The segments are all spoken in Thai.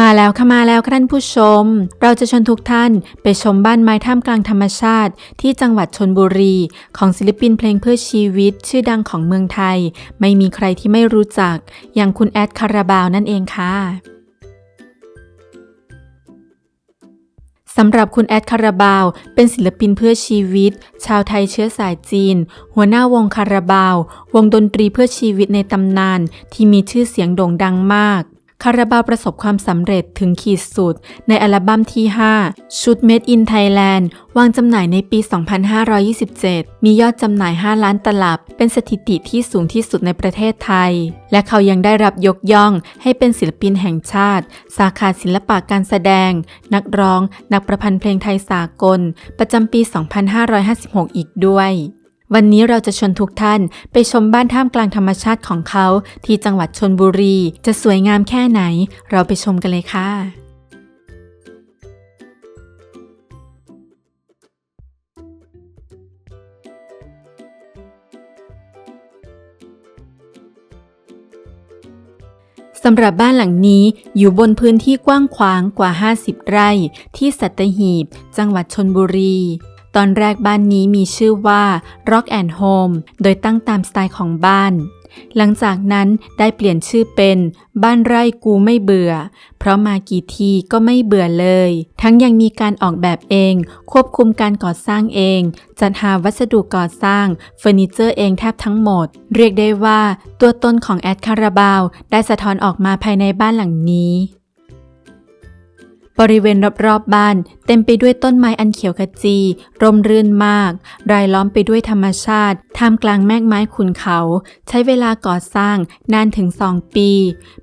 มาแล้วค่ะมาแล้วค่ะท่านผู้ชม เราจะชวนทุกท่านไปชมบ้านไม้ท่ามกลางธรรมชาติ ที่จังหวัดชนบุรี ของศิลปินเพลงเพื่อชีวิต ชื่อดังของเมืองไทย ไม่มีใครที่ไม่รู้จัก อย่างคุณแอดคาราบาวนั่นเองค่ะสำหรับคุณแอดคาราบาว เป็นศิลปินเพื่อชีวิต ชาวไทยเชื้อสายจีน หัวหน้าวงคาราบาว วงดนตรีเพื่อชีวิตในตำนาน ที่มีชื่อเสียงโด่งดังมาก คาราบาวประสบความสำเร็จถึงขีดสุด ในอัลบั้มที่ 5 ชุด Made in Thailand วางจำหน่ายในปี 2527 มียอดจำหน่าย 5 ล้านตลับ เป็นสถิติที่สูงที่สุดในประเทศไทย และเขายังได้รับยกย่องให้เป็นศิลปินแห่งชาติ สาขาศิลปะการแสดง นักร้อง นักประพันธ์เพลงไทยสากล ประจำปี 2556 อีกด้วย วันนี้เราจะชวนทุกท่านไปชมบ้านท่ามกลางธรรมชาติของเขา ที่จังหวัดชนบุรี จะสวยงามแค่ไหน เราไปชมกันเลยค่ะสำหรับบ้านหลังนี้อยู่บนพื้นที่กว้างขวางกว่า 50 ไร่ ที่สัตหีบ จังหวัดชนบุรี ตอนแรกบ้านนี้มีชื่อว่า Rock and Home โดยตั้งตามสไตล์ของบ้าน หลังจากนั้นได้เปลี่ยนชื่อเป็น บ้านไร่กูไม่เบื่อ เพราะมากี่ทีก็ไม่เบื่อเลย ทั้งยังมีการออกแบบเอง ควบคุมการก่อสร้างเอง จัดหาวัสดุก่อสร้างเฟอร์นิเจอร์เองแทบทั้งหมด เรียกได้ว่า ตัวตนของแอดคาราบาว ได้สะท้อนออกมาภายในบ้านหลังนี้ บริเวณรอบๆบบ้าน เต็มไปด้วยต้นไม้อันเขียวขจี ร่มรื่นมาก รายล้อมไปด้วยธรรมชาติ ท่ามกลางแมกไม้ขุนเขา ใช้เวลาก่อสร้างนานถึงสองปี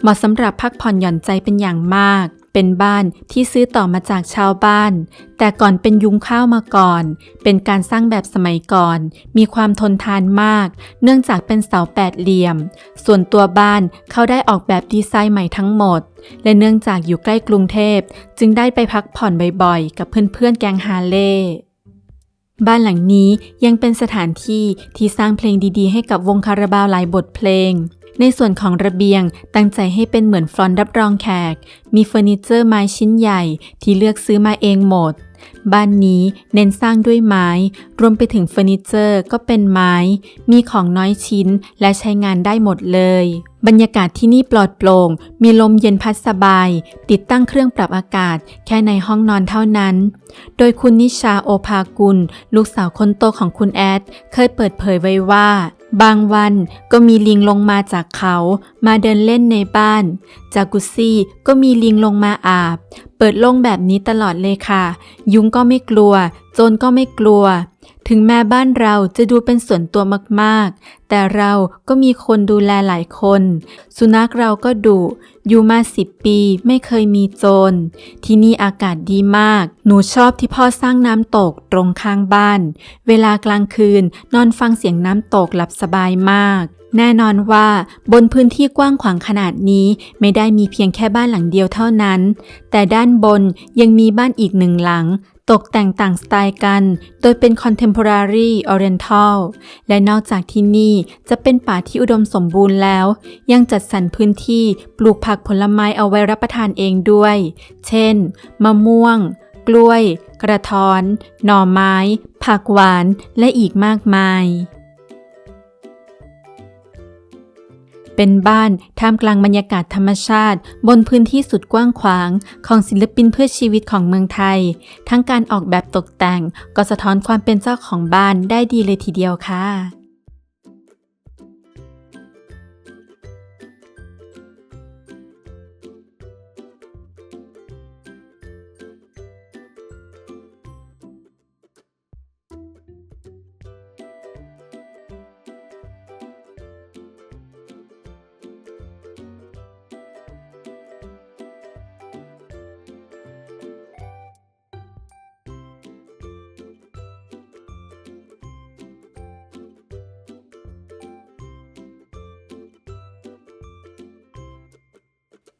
เหมาะสำหรับพักผ่อนหย่อนใจเป็นอย่างมาก เป็นบ้านที่ซื้อต่อมาจากชาวบ้าน แต่ก่อนเป็นยุงข้าวมาก่อน เป็นการสร้างแบบสมัยก่อน มีความทนทานมาก เนื่องจากเป็นเสาแปดเหลี่ยม ส่วนตัวบ้านเขาได้ออกแบบดีไซน์ใหม่ทั้งหมด และเนื่องจากอยู่ใกล้กรุงเทพ จึงได้ไปพักผ่อนบ่อยๆ กับเพื่อนๆแก๊งฮาเล่บ้านหลังนี้ยังเป็นสถานที่ที่สร้างเพลงดีๆ ให้กับวงคาราบาวหลายบทเพลง ในส่วนของระเบียงตั้งใจให้เป็นเหมือนฟลอนรับรองแขก มีเฟอร์นิเจอร์ไม้ชิ้นใหญ่ที่เลือกซื้อมาเองหมด บ้านนี้เน้นสร้างด้วยไม้ รวมไปถึงเฟอร์นิเจอร์ก็เป็นไม้ มีของน้อยชิ้นและใช้งานได้หมดเลย บรรยากาศที่นี่ปลอดโปร่ง มีลมเย็นพัดสบาย ติดตั้งเครื่องปรับอากาศแค่ในห้องนอนเท่านั้น โดยคุณนิชาโอภากุล ลูกสาวคนโตของคุณแอด เคยเปิดเผยไว้ว่า บางวันก็มีลิงลงมาจากเขามาเดินเล่นในบ้าน จากุซี่ก็มีลิงลงมาอาบ เปิดโล่งแบบนี้ตลอดเลยค่ะ ยุงก็ไม่กลัว โจรก็ไม่กลัว ถึงแม้บ้านเราจะดูเป็นส่วนตัวมากๆแต่เราก็มีคนดูแลหลายคน สุนัขเราก็ดุ อยู่มาสิบปีไม่เคยมีโจร ที่นี่อากาศดีมาก หนูชอบที่พ่อสร้างน้ำตกตรงข้างบ้าน เวลากลางคืนนอนฟังเสียงน้ำตกหลับสบายมาก แน่นอนว่าบนพื้นที่กว้างขวางขนาดนี้ไม่ได้มีเพียงแค่บ้านหลังเดียวเท่านั้น แต่ด้านบนยังมีบ้านอีกหนึ่งหลังตกแต่งต่างสไตล์กัน โดยเป็น Contemporary Oriental และนอกจากที่นี่จะเป็นป่าที่อุดมสมบูรณ์แล้ว ยังจัดสรรพื้นที่ปลูกผักผลไม้เอาไว้รับประทานเองด้วย เช่น มะม่วง กล้วย กระท้อน หน่อไม้ ผักหวาน และอีกมากมายเป็นบ้านท่ามกลางบรรยากาศธรรมชาติ บนพื้นที่สุดกว้างขวาง ของศิลปินเพื่อชีวิตของเมืองไทย ทั้งการออกแบบตกแต่งก็สะท้อนความเป็นเจ้าของบ้านได้ดีเลยทีเดียวค่ะ